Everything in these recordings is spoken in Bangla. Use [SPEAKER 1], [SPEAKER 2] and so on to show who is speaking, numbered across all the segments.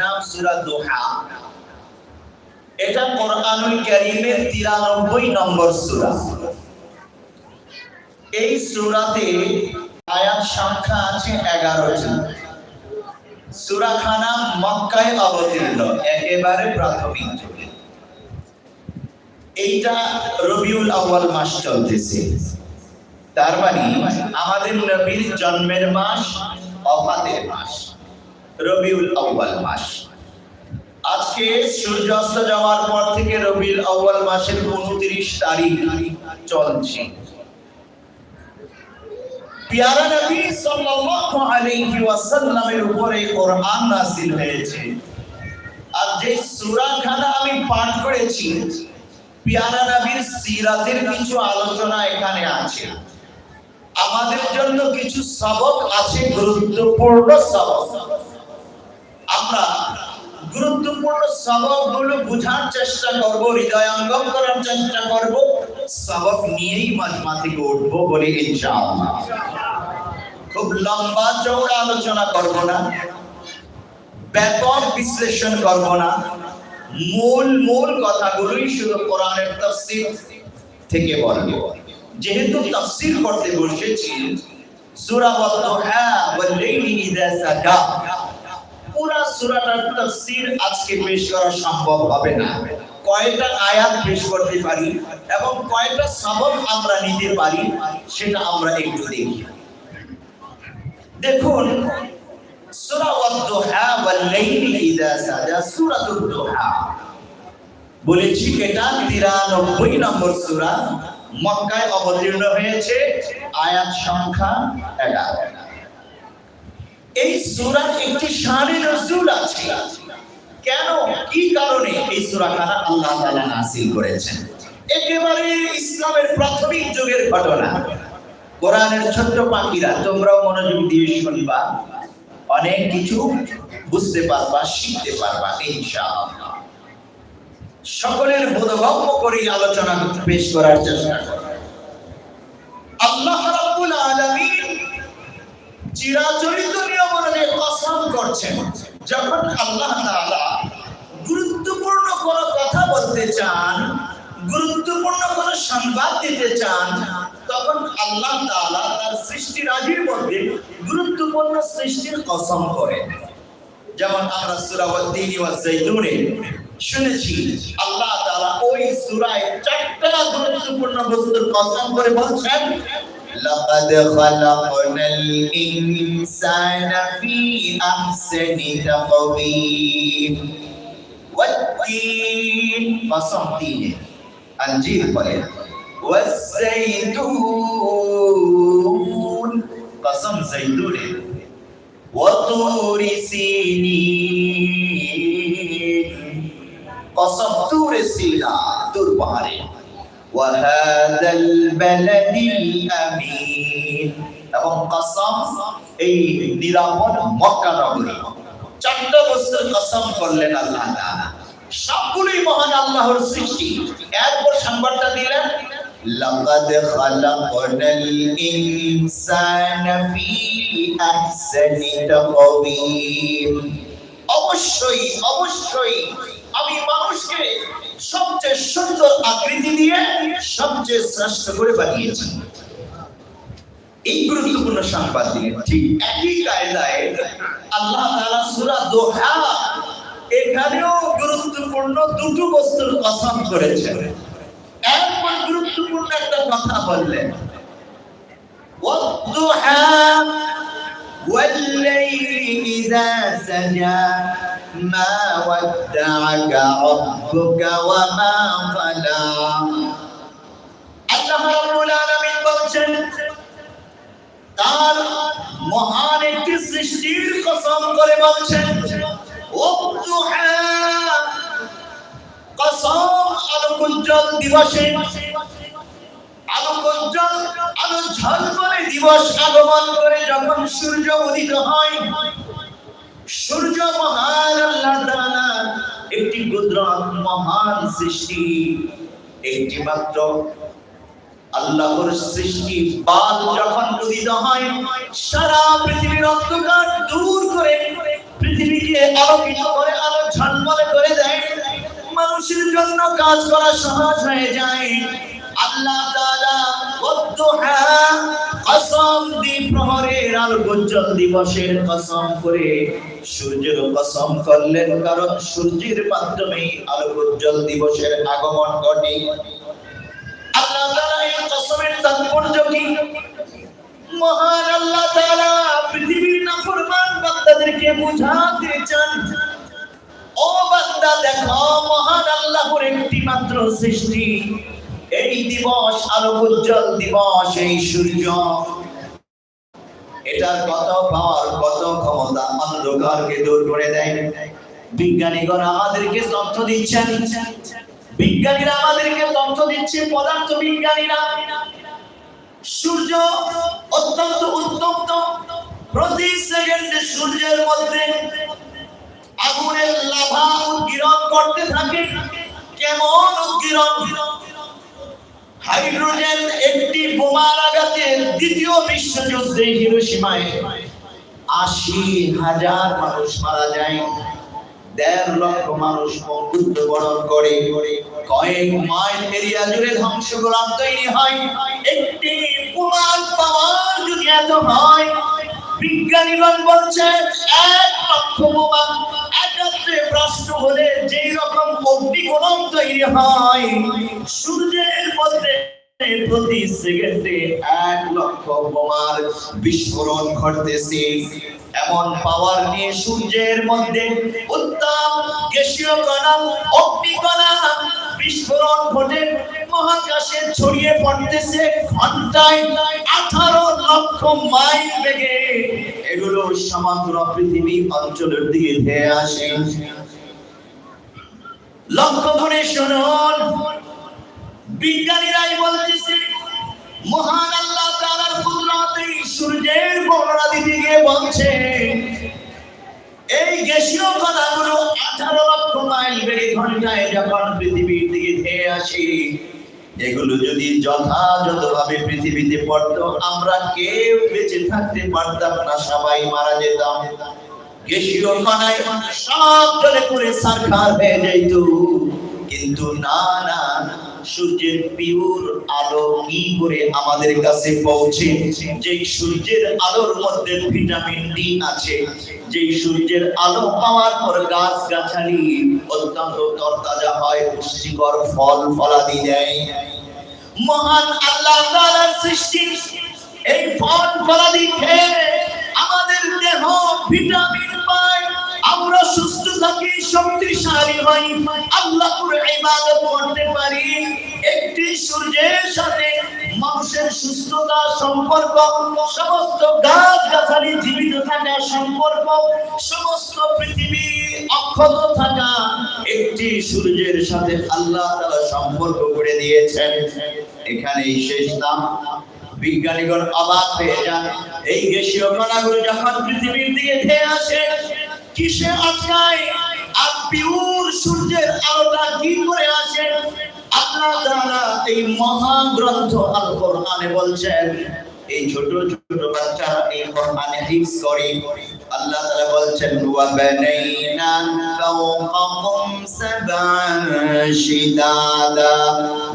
[SPEAKER 1] নাম দোহা। এটা কোরআনুল কারীমের 93 নম্বর এই আয়াত সংখ্যা আছে 11টি সূরাখানা মক্কায় অবতীর্ণ, একেবারে প্রাথমিক। যুগে এইটা রবিউল আউয়াল মাস চলতেছে। তার মানে আমাদের নবীর জন্মের মাস, অফাতের মাস। রবিউল আউয়াল মাস। আজকে সূর্যাস্ত যাওয়ার পর থেকে রবিউল আউয়াল মাসের 29 তারিখ চলছে। পিয়ারা নবী সাল্লাল্লাহু আলাইহি ওয়াসাল্লামের উপরে কোরআন নাযিল হয়েছে। আর যে আমি পাঠ করেছি, পিয়ারা নবীর সিরাতের কিছু আলোচনা এখানে আছে। আমাদের জন্য কিছু সবক আছে, গুরুত্বপূর্ণ সবক। আমরা গুরুত্বপূর্ণ সবকগুলো বোঝার চেষ্টা করব, হৃদয়ঙ্গম করার চেষ্টা করব, সবক নিয়েই মাজমা থেকে উঠবো বলে ইনশাআল্লাহ। খুব লম্বা চৌড়া আলোচনা করব না, ব্যাপক বিশ্লেষণ করব না, মূল মূল কথাগুলোই শুধু কোরআনের তাফসীর থেকে বলব। যেহেতু তাফসীর করতে বসেছি, সূরা ওয়াদ-দুহা ওয়াল-লাইলি পুরা সূরাটার তাফসীর আজকে পেশ করা সম্ভব হবে না। কয়টা আয়াত পেশ করতে পারি এবং কয়টা সবক আমরা নিতে পারি সেটা আমরা একটু দেখি। দেখুন, সূরা ওয়াদ-দুহা ওয়াল-লাইলি ইযা সাজা সূরাতুদ দুহা বলেছি এটা 93 নম্বর সূরা, মক্কায় অবতীর্ণ হয়েছে, আয়াত সংখ্যা 11 এই সূরার একটি শানে নজুল আছে। কেন? কি কারণে এই সূরাখানা আল্লাহ তাআলা নাযিল করেছেন? একেবারে ইসলামের প্রাথমিক যুগের ঘটনা। কোরআনের ছোট্ট পাখিরা, তোমরাও মনোযোগ দিয়ে শুনবা। অনেক কিছু বুঝতে পারবা, শিখতে পারবা, ইনশাআল্লাহ। সকলের বোধগম্য করে আলোচনা পেশ করার চেষ্টা করব আল্লাহ রাব্বুল আলামিন চিরাচরিত নিয়ম অনুযায়ী কসম করছেন। যখন আল্লাহ তাআলা গুরুত্বপূর্ণ কোনো কথা বলতে চান, গুরুত্বপূর্ণ সংবাদ দিতে চান, তখন আল্লাহ তাআলা তার সৃষ্টি রাজির মধ্যে গুরুত্বপূর্ণ সৃষ্টির কসম করেন। যেমন আমরা সূরা ওয়াদ-দীন জাইতুনে শুনেছি, আল্লাহ তাআলা ওই সূরায় চারটা গুরুত্বপূর্ণ বস্তুর কসম করে বলছেন لقد خلقنا الإنسان في أحسن تقويم. والتين قسم تين أنجيل قليل والزيتون قسم زيتون. وطور سينين. قسم طور سينا طور بحرين. وهذا البلد الأمين এবং কসম এই নিরাপদ মক্কা নগরী চারটা বস্তুর কসম করলেন আল্লাহ তাআলা সবগুলোই মহান আল্লাহর সৃষ্টি এরপর সংবাদটা দিলেন لقد خلقنا الإنسان في أحسن تقويم অবশ্যই অবশ্যই আমি মানুষকে সবচেয়ে সুন্দর আকৃতি দিয়ে সবচেয়ে শ্রেষ্ঠ করে বানিয়েছি এই গুরুত্বপূর্ণ সংবাদ দিলেন ঠিক একই কায়দায় আল্লাহ তাআলা সূরা দোহা এখানেও গুরুত্বপূর্ণ দুটো বস্তুর কসম করেছেন এরপর গুরুত্বপূর্ণ একটা কথা বললেন والضحى والليل إذا سجى ما ودعك ربك وما قلى আল্লাহ রাব্বুল আলামিন বলছেন তার মহান একটি সৃষ্টির কসম করে বলছেন ওয়াদুহা কসম আলোকোজ্জ্বল দিবসে আলোকোজ্জ্বল আলো ঝলমলে দিবস আগমন করে যখন সূর্য উদিত হয় সূর্য মহান মহান সৃষ্টি একটি মাত্র আল্লাহর সৃষ্টি। যখন হয়, সারা পৃথিবীর অন্ধকার দূর করে পৃথিবীকে আলোকিত করে, আলো ঝলমলে করে দেয়। মানুষের জন্য কাজ করা সহজ হয়ে যায়। আল্লাহ তাআলা কসম দি কারণ সূর্যের মাধ্যমে আলো দিবসের আগমন ঘটে। আল্লাহ তাআলা এই কসমের তাৎপর্য কি? মহান আল্লাহ পৃথিবীর নাফরমান বান্দাদেরকে বোঝাতে চান। ও বান্দা মহান আল্লাহর একটি মাত্র সৃষ্টি। এই দিবস আলো উজ্জ্বল দিবস, এই সূর্য। এটার কত পাওয়ার কত ক্ষমতা, অন্ধকারকে দূর করে দেয়। বিজ্ঞানীগণ আমাদেরকে তথ্য দিচ্ছেন। বিজ্ঞানীরা আমাদেরকে তথ্য দিচ্ছে, পদার্থ বিজ্ঞানীরা। সূর্য অত্যন্ত উত্তপ্ত। প্রতি সেকেন্ডে সূর্যের মধ্যে আগুনের লাভা উদ্গীরণ করতে থাকে। কেমন উদ্গীরণ হাইড্রোজেন একটি বোমার আঘাতে দ্বিতীয় বিশ্বযুদ্ধে হিরোসীমায় আশি হাজার মানুষ মারা যায়। দেড় লক্ষ মানুষ মৃত্যুবরণ করে। কয়েক মাইল এরিয়া জুড়ে ধ্বংস ধ্বংসগ্রাম তৈরি হয়। একটি বোমার পাওয়ার যদি এত হয়, বিজ্ঞানীগণ বলছে এক লক্ষ বোমা একাত্রে ভ্রষ্ট হলে যেই রকম অগ্নিগোলক তৈরি হয়। সূর্যের মধ্যে প্রতি সেকেন্ডে এক লক্ষ বোমার বিস্ফোরণ ঘটতেছে। এমন পাওয়ার নিয়ে সূর্যের মধ্যে উত্তাপ, গ্যাসীয় কণা বিস্ফোরণ ঘটে। মহাকাশে ছড়িয়ে পড়তেছে ঘন্টায় আঠারো লক্ষ মাইল বেগে। এগুলো সমগ্র পৃথিবী অঞ্চলের দিকে ধেয়ে আসে। লক্ষ্য করে শুনুন। বিজ্ঞানীরাই বলতেছে, মহান আল্লাহ তাআলার কুদরতে সূর্যের বর্ণনা দিতে গিয়ে বলছে, এই গ্যাসীয় কণাগুলো আঠারো লক্ষ মাইল বেগে ঘন্টায় যখন পৃথিবীর দিকে ধেয়ে আসে, এগুলো যদি যথাযথভাবে পৃথিবীতে পড়তো, আমরা কেউ বেঁচে থাকতে পারতাম না, সবাই মারা যেতাম। গ্যাসীয় কণায় সব হয়ে কিন্তু না না সূর্যের পিওর আলো কি করে আমাদের কাছে পৌঁছে? যেই সূর্যের আলোর মধ্যে ভিটামিন ডি আছে, যেই সূর্যের আলো পাওয়ার পর গাছ গাছালি অত্যন্ত তরতাজা হয়, পুষ্টিকর ফল ফলাদি দেয়। মহান আল্লাহ তাআলার সৃষ্টি এই ফল ফলাদি খেয়ে আমাদের দেহ ভিটামিন আমরা সুস্থ থাকি, শক্তিশালী হই। আল্লাহর ইবাদত করতে পারি। একটি সূর্যের সাথে মানুষের সুস্থতা, সম্পর্ক, সমস্ত গাছ গাছালি জীবিত থাকা সম্পর্ক, সমস্ত পৃথিবী অক্ষত থাকা একটি সূর্যের সাথে আল্লাহ তাআলা সম্পর্ক করে দিয়েছেন। এখানেই শেষ নাম। বিজ্ঞানীগণ অবাক হয়ে যান। এই গ্যাসীয় কণাগুলো যখন পৃথিবীর দিকে ধেয়ে আসে কিসে আটকায় আর পিউর সূর্যের আলোটা কি করে আল্লাহ তাআলা এই গ্রন্থ আল কোরআনে বলছেন, এই ছোট ছোট বাচ্চারা এই কোরআনে হিফজ করে। আল্লাহ তাআলা বলছেন, ওয়া বানাইনা ফাওকাকুম সাবআন শিদাদা।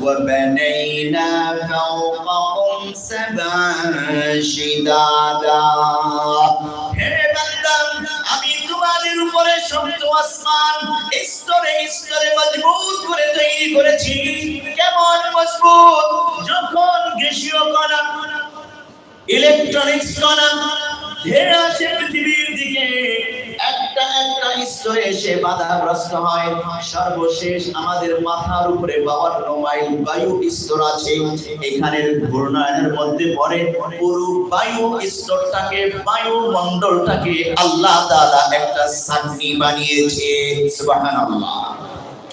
[SPEAKER 1] ওয়া বানাইনা ফাওকাকুম সাবআন শিদাদা। সপ্ত আসমান, স্তরে স্তরে মজবুত করে তৈরি করেছি। কেমন মজবুত? যখন গ্যাসীয় কণা ইলেকট্রনিক্স কণা দিকে। একটা একটা স্তরে এসে বাধাগ্রস্ত সর্বশেষ আমাদের মাথার উপরে বাহান্ন বায়ু স্তর আছে। এখানের ঘূর্ণায়নের মধ্যে পড়ে পুরো বায়ু স্তরটাকে, বায়ু আল্লাহ তাআলা একটা সান্নি বানিয়েছে।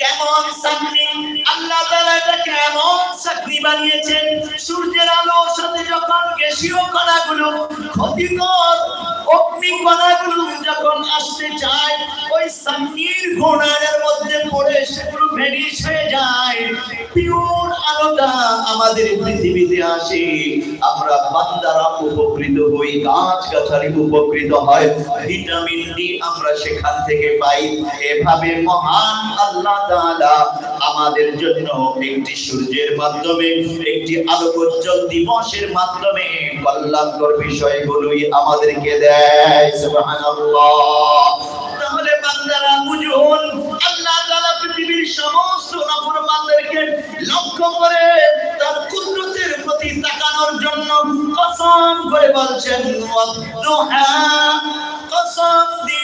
[SPEAKER 1] কেমন চাকরি? আল্লাহ তাআলা এটাকে এমন চাকরি বানিয়েছেন, সূর্যের আলোর সাথে যখন গ্যাসীয় কণাগুলো ক্ষতিকর অগ্নি কণাগুলো যখন আসতে চায়, ওই চাকরির ঘোড়ার মধ্যে পড়ে সেগুলো ভেনিশ হয়ে যায়। পিওর আলোটা আমাদের পৃথিবীতে আসে। আমরা বান্দারা উপকৃত হই গাছ গাছালি উপকৃত হয়। ভিটামিন ডি আমরা সেখান থেকে পাই। এভাবে মহান আল্লাহ আমাদের জন্য একটি সূর্যের মাধ্যমে, একটি আলোকোজ্জ্বল দিবসের মাধ্যমে কল্যাণকর বিষয়গুলোই আমাদেরকে দেয়, সুবহানাল্লাহ। তাহলে বান্দারা বুঝুন, আল্লাহ তাআলা পৃথিবীর সমস্ত লক্ষ্য করে তার কুদরতের প্রতি তাকানোর জন্য কসম করে বলছেন ওয়াদুহা কসম দি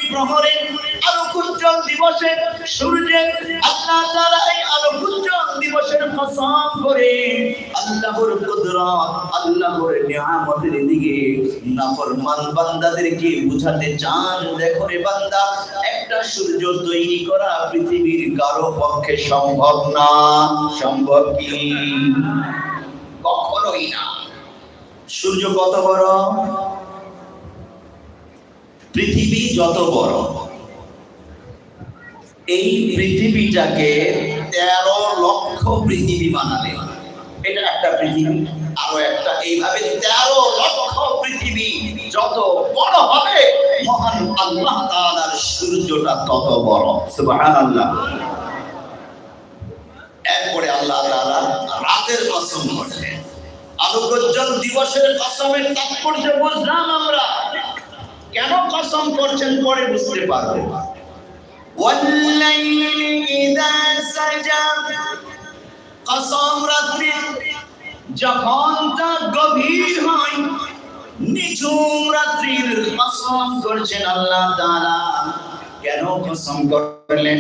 [SPEAKER 1] আলোকোজ্জ্বল দিবসে সূর্যের আল্লাহ তাআলা এই আলোকোজ্জ্বল দিবসের কসম করে আল্লাহর কুদরত, আল্লাহর নিয়ামতের দিকে নাফরমান বান্দাদেরকে বুঝাতে চান। দেখো রে বান্দা, একটা সূর্য তৈরি করা পৃথিবীর কারও পক্ষে সম্ভব না। সম্ভব কি? কখনোই না। সূর্য কত বড়? পৃথিবী যত বড়। এই পৃথিবীটাকে তেরো লক্ষ পৃথিবী বানালে। এটা একটা পৃথিবী, আরও একটা। এইভাবে তেরো লক্ষ পৃথিবী যত বড় হবে, মহান আল্লাহ সূর্যটা তত বড়। আল্লাহ রাতের কসম করলেন দিবসের কসমের তাৎপর্য বুঝলাম আমরা। কেন কসম করছেন পরে বুঝতে পারবে والليل إذا سجى কসম রাত্রি যখন তা গভীর হয় নিঝুম রাত্রির কসম করছেন আল্লাহ তাআলা কেন কসম করলেন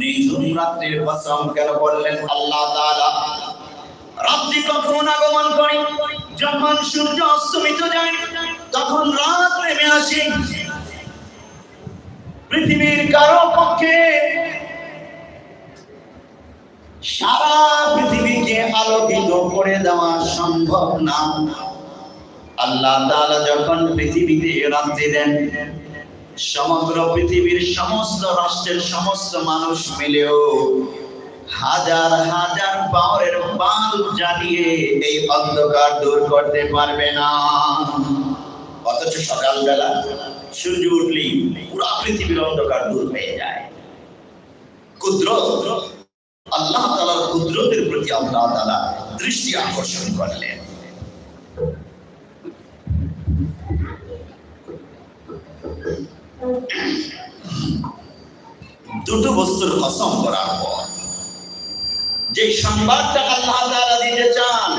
[SPEAKER 1] নিঝুম রাত্রির কসম কেন করলেন আল্লাহ তাআলা রাত্রি কখন আগমন করে যখন সূর্য অস্তমিত যায় তখন রাত নেমে আসে পৃথিবীর কারও পক্ষে সারা পৃথিবীকে আলোকিত করে দেওয়া সম্ভব না। আল্লাহ তাআলা যখন পৃথিবীতে রাত্রি দেন, সমগ্র পৃথিবীর সমস্ত রাষ্ট্রের সমস্ত মানুষ মিলেও হাজার হাজার পাওয়ারের বাল্ব জ্বালিয়ে এই অন্ধকার দূর করতে পারবে না। অথচ সকালবেলা সূর্য উঠলেই পৃথিবীর অন্ধকার দূর হয়ে যায়। কুদরত, আল্লাহ তাআলার কুদরতের প্রতি আল্লাহ তাআলা দৃষ্টি আকর্ষণ করলেন। দুটো বস্তুর কসম করার পর যে সংবাদটা আল্লাহ তাআলা দিতে চান,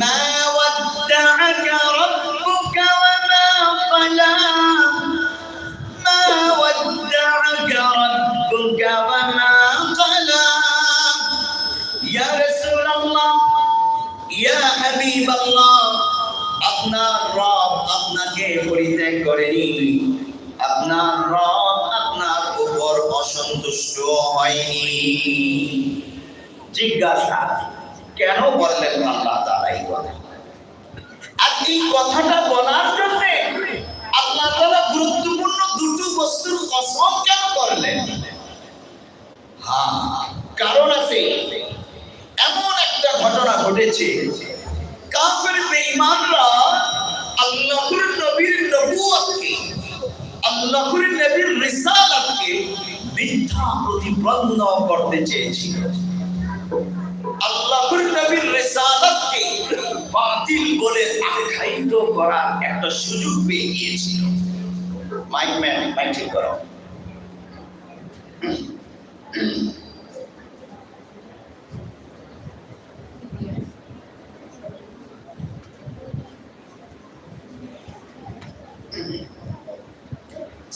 [SPEAKER 1] মা ওয়াদ্দাআকা রাব্বুকা ইয়া হাবিবাল্লাহ আপনার রব আপনাকে পরিত্যাগ করেনি। আপনার রব আপনার উপর অসন্তুষ্ট হয়নি। জিজ্ঞাসা, কেন বললেন আল্লাহ তাআলা এই কথা আর এই কথাটা বলার জন্য আল্লাহ তাআলা গুরুত্বপূর্ণ দুটো বস্তুর কসম কেন করলেন? হ্যাঁ কারণ আছে, এমন একটা ঘটনা ঘটেছে। কাফের বেঈমানরা আল্লাহর নবীর নবুয়তকে আল্লাহর নবীর রিসালাতকে মিথ্যা প্রতিপন্ন করতে চেয়েছিল। আল্লাহর নবীর রিসালাতকে বাতিল বলে আখ্যায়িত করার একটা সুযোগ পেয়ে গিয়েছিল। মাইক ম্যান মাইক ঠিক করো।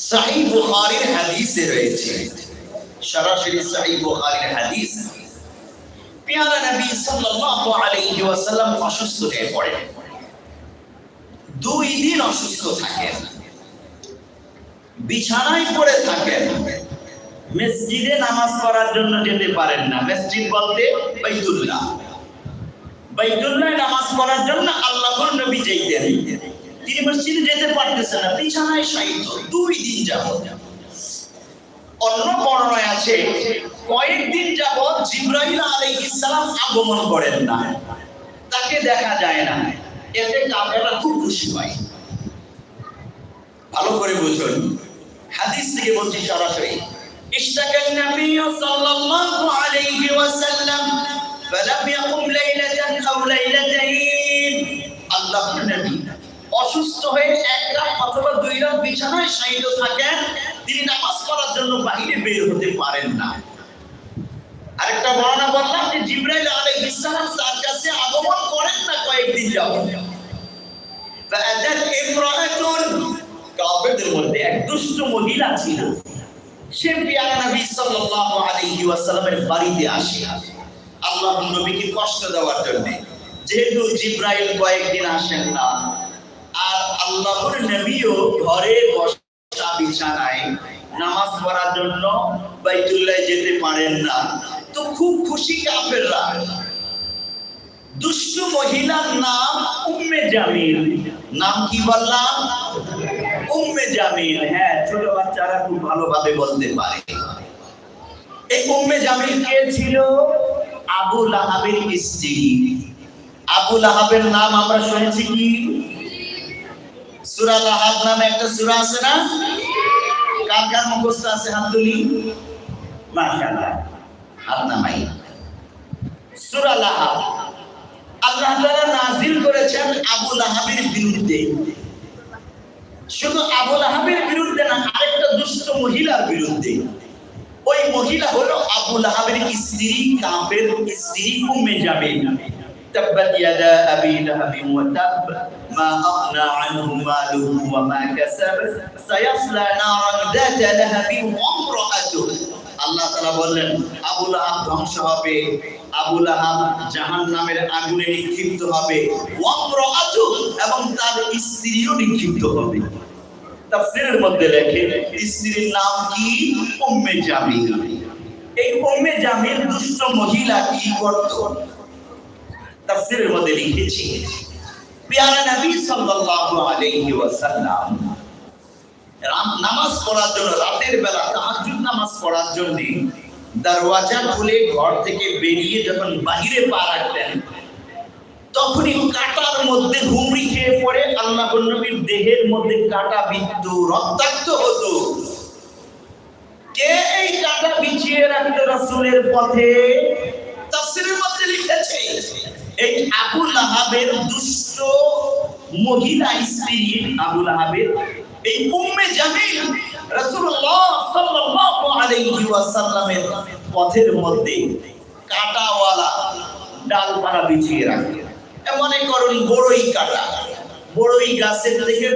[SPEAKER 1] সাহিহ বুখারীর হাদিসে রয়েছে। সরাসরি সাহিহ বুখারীর হাদিস। পেয়ারা নবী সাল্লাল্লাহু আলাইহি ওয়াসাল্লাম অসুস্থ হয়ে দুই দিন অসুস্থ থাকেন। বিছানায় পড়ে থাকেন। মসজিদে নামাজ পড়ার জন্য যেতে পারেন না। মসজিদ বলতে বাইতুল্লাহ। বাইতুল্লাহ নামাজ পড়ার জন্য আল্লাহর নবী যাইতেন। তিনি মসজিদে যেতে পারতেছেন না। বিছানায় শায়িত। দুই দিন যাবত অন্য বর্ণনায় আছে কয়েকদিন যাবৎ জিব্রাইল আলাইহিস সালাম আগমন করেন না তাকে দেখা যায় না এতে কাফেররা খুব খুশি হয় ভালো করে বুঝুন হাদিস থেকে বলছি সরাসরি اشتكى النبي صلى الله عليه وسلم فلم يقم ليلة أو ليلتين الله النبي অসুস্থ হয়ে এক রাত অথবা দুই রাত বিছানায় শায়িত থাকেন তিনি নামাজ পড়ার জন্য বাহিরে বের হতে পারেন না। আরেকটা বর্ণনা বললাম যে জিব্রাইল আলাইহিস সালাম তার কাছে আগমন করেন না কয়েকদিন যাবত কাফেরদের মধ্যে এক দুষ্ট মহিলা ছিল। সে নবী সাল্লাল্লাহু আলাইহি ওয়াসাল্লামের বাড়িতে আসে। আল্লাহ নবীকে কষ্ট দেওয়ার জন্য। যেহেতু জিব্রাইল কয়েকদিন আসেন না, আর আল্লাহর নবীও ঘরে বসে বিছানায় নামাজ পড়ার জন্য বাইতুল্লাহ যেতে পারেন না। তো খুব খুশি কাফেররা। দুষ্ট মহিলার নাম উম্মে জামিল। নাম কি বললাম? উম্মে জামিল। হ্যাঁ ছোট বাচ্চারা খুব ভালোভাবে বলতে পারে। এই উম্মে জামিল কে ছিল? আবু লাহাবের স্ত্রী। আবু লাহাবের নাম আমরা শুনেছি কি? সূরা লাহাব নামে একটা সূরা আছে না? কার কার মুখস্থ আছে হাত তুলি? মাশাআল্লাহ হাত নামাই সূরা লাহাব আল্লাহ তাআলা নাজিল করেছেন আবু লাহাবের বিরুদ্ধে। শুধু আবু লাহাবের বিরুদ্ধে না, আরেকটা দুষ্ট মহিলার বিরুদ্ধে। ওই মহিলা হলো আবু লাহাবের স্ত্রী কাফের স্ত্রী উম্মে জামিল تبت يدا أبي لهب وتب ما أغنى عنه ماله وما كسب سيصلى نارا ذات لهب وامرأته আল্লাহ তাআলা বললেন আবু লাহাব ধ্বংস হবে আবু লাহাব জাহান্নামের আগুনে নিক্ষিপ্ত হবে ওয়ামরাআতু এবং তার স্ত্রীও নিক্ষিপ্ত হবে তাফসীরের মধ্যে লেখে স্ত্রীর নাম কি উম্মে জামিল এই উম্মে জামিল দুষ্ট মহিলা কি করত তাফসীরের মধ্যে লিখেছি, পেয়ারা নবী সাল্লাল্লাহু আলাইহি ওয়াসাল্লাম নামাজ পড়ার জন্য, রাতের বেলা তাহাজ্জুদ নামাজ পড়ার জন্য দরওয়াজা খুলে ঘর থেকে বেরিয়ে যখন বাহিরে পা রাখতেন তখনই কাটার মধ্যে ঘুমড়ি খেয়ে পড়ে। আল্লাহ নবীর দেহের মধ্যে কাটা বিদ্যু রক্তাক্ত হতো। কে এই কাটা বিছিয়ে রাখতো রাসূলের পথে? তাফসীরের মধ্যে লিখেছে এই দুষ্ট মহিলা স্ত্রী এই উম্মে জামিল রাসূলুল্লাহ সাল্লাল্লাহু আলাইহি ওয়াসাল্লামের পথের মধ্যে কাটাওয়ালা ডালপালা বিছিয়ে রাখতেন মনে করুন, বড়ই কাটা। বড়ই গাছের থেকে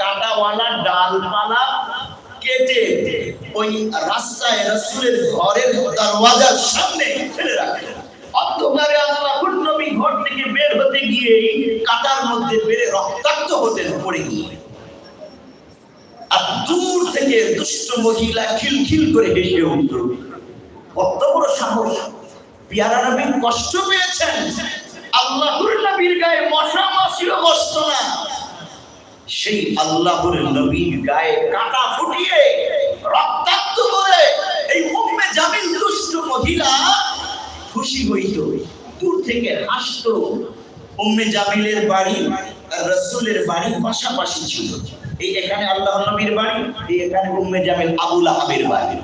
[SPEAKER 1] কাটাওয়ালা ডালপালা কেটে ওই রাস্তায় রাসূলের ঘরের দরওয়াজার সামনে ফেলে রাখে। অন্ধকারে আল্লাহর নবী ঘর থেকে বের হতে গিয়ে কাটার মধ্যে বেড়ে রক্তাক্ত হতেন পড়ে গিয়ে। আর দূর থেকে দুষ্ট মহিলা খিলখিল করে হেসে উঠত কত বড় সাহস! পিয়ারা কষ্ট পেয়েছেন। আল্লাহর নবীর গায়ে মশা মাছিও বসত না। সেই নবীর গায়ে কাটা ফুটিয়ে রক্তাক্ত করে এই উম্মে জামিল দুষ্ট মহিলা খুশি হইত দূর থেকে হাসতো উম্মে জামিলের বাড়ি আর রাসূলের বাড়ি পাশাপাশি ছিল। এই এখানে আল্লাহ নবীর বাড়ি, এই এখানে উম্মে জামিল আবুল আহাবের বাড়ি।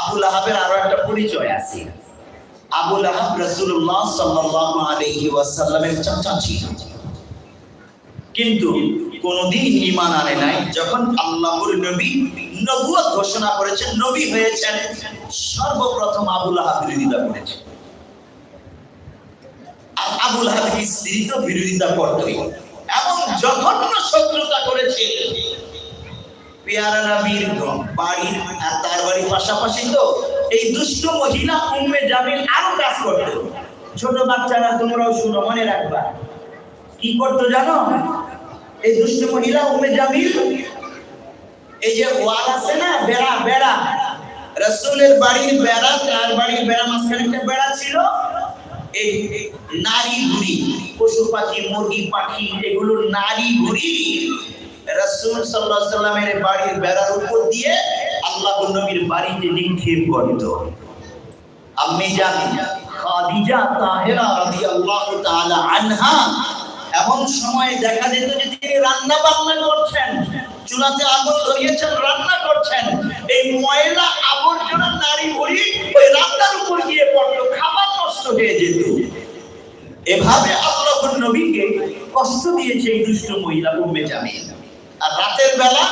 [SPEAKER 1] আবুল আহাবের আরও একটা পরিচয় আছে। আবুল আহাব রাসূলুল্লাহ সাল্লাল্লাহু আলাইহি ওয়াসাল্লামের চাচা ছিল। কিন্তু কোনদিন ঈমান আনে নাই। যখন আল্লাহর নবী নবুয়ত ঘোষণা করেছেন, নবী হয়েছেন, সর্বপ্রথম আবুল আহাব বিরোধিতা করেছেন। আবুল তো বিরোধিতা এবং জঘন্য শত্রুতা করেছে। বাড়ির আর তার বাড়ির পাশাপাশি তো এই দুষ্ট মহিলা উম্মে জামিল আরও কাজ করতো। ছোট বাচ্চারা তোমরাও শুনো, মনে রাখবা। কি করতো জানো? এই দুষ্ট মহিলা উম্মে জামিল, এই যে ওয়াল আছে না, বেড়া বেড়া, রাসূলের বাড়ির বেড়া, তার বাড়ির বেড়া মাঝখানে একটা বেড়া ছিল। এই নারী পশু পাখি, মুরগি, পাখি, এগুলো নারী সাল্লামের বাড়ির বেড়ার উপর দিয়ে আল্লাহ নবীর বাড়িতে নিক্ষেপ করত। আম্মি জান খাদিজা তাহেরা আনহা, এমন সময় দেখা যেত যে তিনি রান্না বান্না করছেন। চুলাতে আগুন ধরিয়েছেন, রান্না করছেন। এই ময়লা আবর্জনা নারী ভরি ওই রান্নার উপর গিয়ে পড়ল, খাবার নষ্ট হয়ে যেত। এভাবে আল্লাহ নবীকে কষ্ট দিয়েছে এই দুষ্ট মহিলা, উম্মে জামিল। আর রাতের বেলা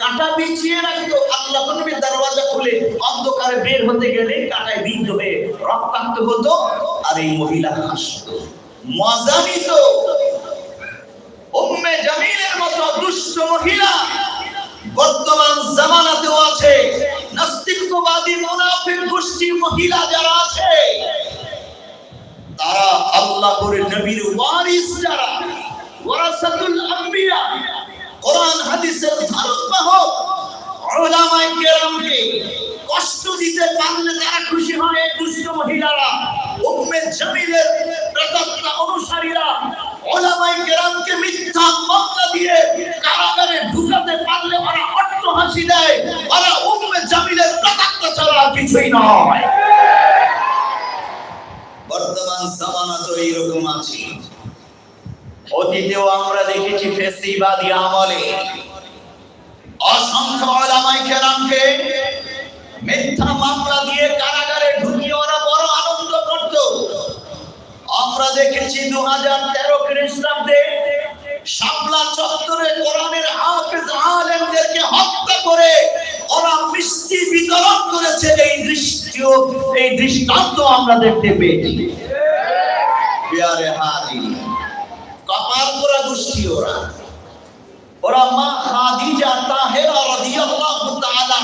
[SPEAKER 1] কাঁটা বিছিয়ে রাখতো আল্লাহ নবীর দরওয়াজা খুলে অন্ধকারে বের হতে গেলে কাঁটায় বিদ্ধ হয়ে রক্তাক্ত হতো, আর এই মহিলা হাসতো। মজা নিত। মহিলা যারা আছে, তারা আল্লাহর নবীর ওয়ারিস যারা, ওয়ারাসাতুল আম্বিয়া। কোরআন হাদিসের ধারক বাহক উলামায়ে কেরামকে কষ্ট দিতে পারলে তারা খুশি হয় এই দুষ্ট মহিলারা, উম্মে জামিলের প্রেতাত্মা অনুসারীরা ওলামায়ে কেরামকে মিথ্যা মামলা দিয়ে কারাগারে ঢুকাতে পারলে ওরা অট্ট হাসি দেয়, ওরা উম্মে জামিলের প্রেতাত্মা ছাড়া কিছুই নয়। বর্তমান জামানা তো এইরকম আছে। অতীতেও আমরা দেখেছি ফেসিবাদী আমলে অসংখ্য ওলামায়ে কেরামকে মিথ্যা মামলা দিয়ে কারাগারে আমরা দেখেছি দু হাজার তেরো খ্রিস্টাব্দে শাপলা চত্বরে কোরআনের হাফেজ আলেমদেরকে হত্যা করে ওরা মিষ্টি বিতরণ করেছে। এই দৃষ্টিও, এই দৃষ্টান্ত আমরা দেখতে পেয়েছি। কপাল পোড়া গোষ্ঠী ওরা। ওরা মা খাদিজা তাহেরা রাদিয়াল্লাহু তাআলা